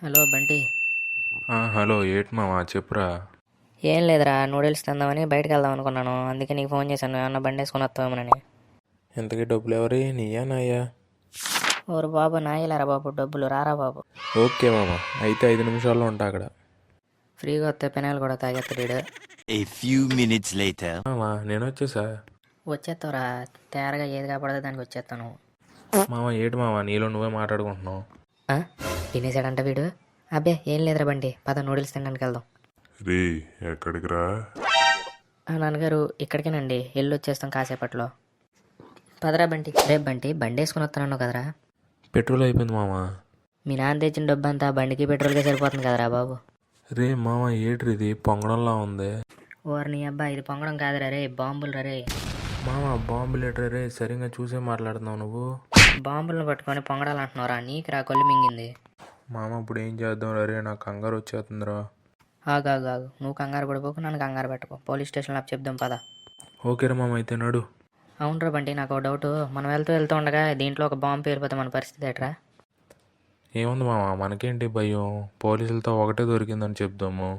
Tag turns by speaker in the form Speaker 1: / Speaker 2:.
Speaker 1: Hello Bunty.
Speaker 2: ఆ, hello at మావా? చెప్పురా.
Speaker 1: ఏం లేదురా నూడిల్స్ తిందామని బయటకు వెళ్దాం అనుకున్నాను. అందుకే నీకు ఫోన్ చేశాను ఏమన్నా బండి వేసుకొని వస్తామని
Speaker 2: ఎంతకీ డబ్బులు ఎవరి? నీయా నాయా?
Speaker 1: ఓరు బాబు నాయలేరా బాబు డబ్బులు రారా బాబు.
Speaker 2: ఓకే మామ అయితే ఐదు నిమిషాల్లో ఉంటా అక్కడ.
Speaker 1: ఫ్రీగా వస్తే పెనాలు కూడా తాగెత్తడు
Speaker 3: A few minutes later.
Speaker 2: మామా నేను వచ్చేసా?
Speaker 1: వచ్చేస్తావురా తేరగా ఏది కాపాడదో దానికి వచ్చేస్తాను
Speaker 2: మామ ఏటి మామ నీలో నువ్వే మాట్లాడుకుంటున్నావు?
Speaker 1: ఆ? తినేసాడంట వీడు. అబ్బే ఏం లేదురా బండి. పద నూడిల్స్ తినడానికి వెళ్దాం.
Speaker 4: రే ఎక్కడికి రా?
Speaker 1: నాన్నగారు ఇక్కడికేనండి. వెళ్ళి వచ్చేస్తాం కాసేపట్లో. పదరా బంటి రేపు బంటి బండి వేసుకుని వస్తానన్నావు కదరా.
Speaker 2: పెట్రోల్ అయిపోయింది మామ.
Speaker 1: మీ నాన్న తెచ్చిన డబ్బు అంతా బండికి పెట్రోల్కే సరిపోతుంది కదరా బాబు.
Speaker 2: రే మామ ఏట్రి ఇది? పొంగడంలా ఉంది.
Speaker 1: ఓర్ని అబ్బా ఇది పొంగడం కాదురా రే బాంబులు రా రే.
Speaker 2: మామ బాంబు లీటర్ రే? సరిగ్గా చూసే మాట్లాడుతున్నావు నువ్వు.
Speaker 1: బాంబులను పట్టుకొని పొంగడాలు అంటున్నారా నీకు రా కొల్లు మింగింది.
Speaker 2: మామ ఇప్పుడు ఏం చేద్దాం రే నాకు కంగారు వచ్చేస్తుందిరా.
Speaker 1: ఆగు ఆగు ఆగు. నువ్వు కంగారు పడిపోకు నన్ను కంగారు పెట్టుకో. పోలీస్ స్టేషన్లో చెప్దాం పద.
Speaker 2: ఓకే రా మామ అయితే నడు.
Speaker 1: అవునరా బంటి నాకు ఒక డౌట్. మనం వెళ్తూ వెళ్తూ ఉండగా దీంట్లో ఒక బాంబు పేలిపోతే మన పరిస్థితి ఎట్రా
Speaker 2: ఏముంది మామ మనకేంటి భయం? పోలీసులతో ఒకటే దొరికిందని చెప్దాము.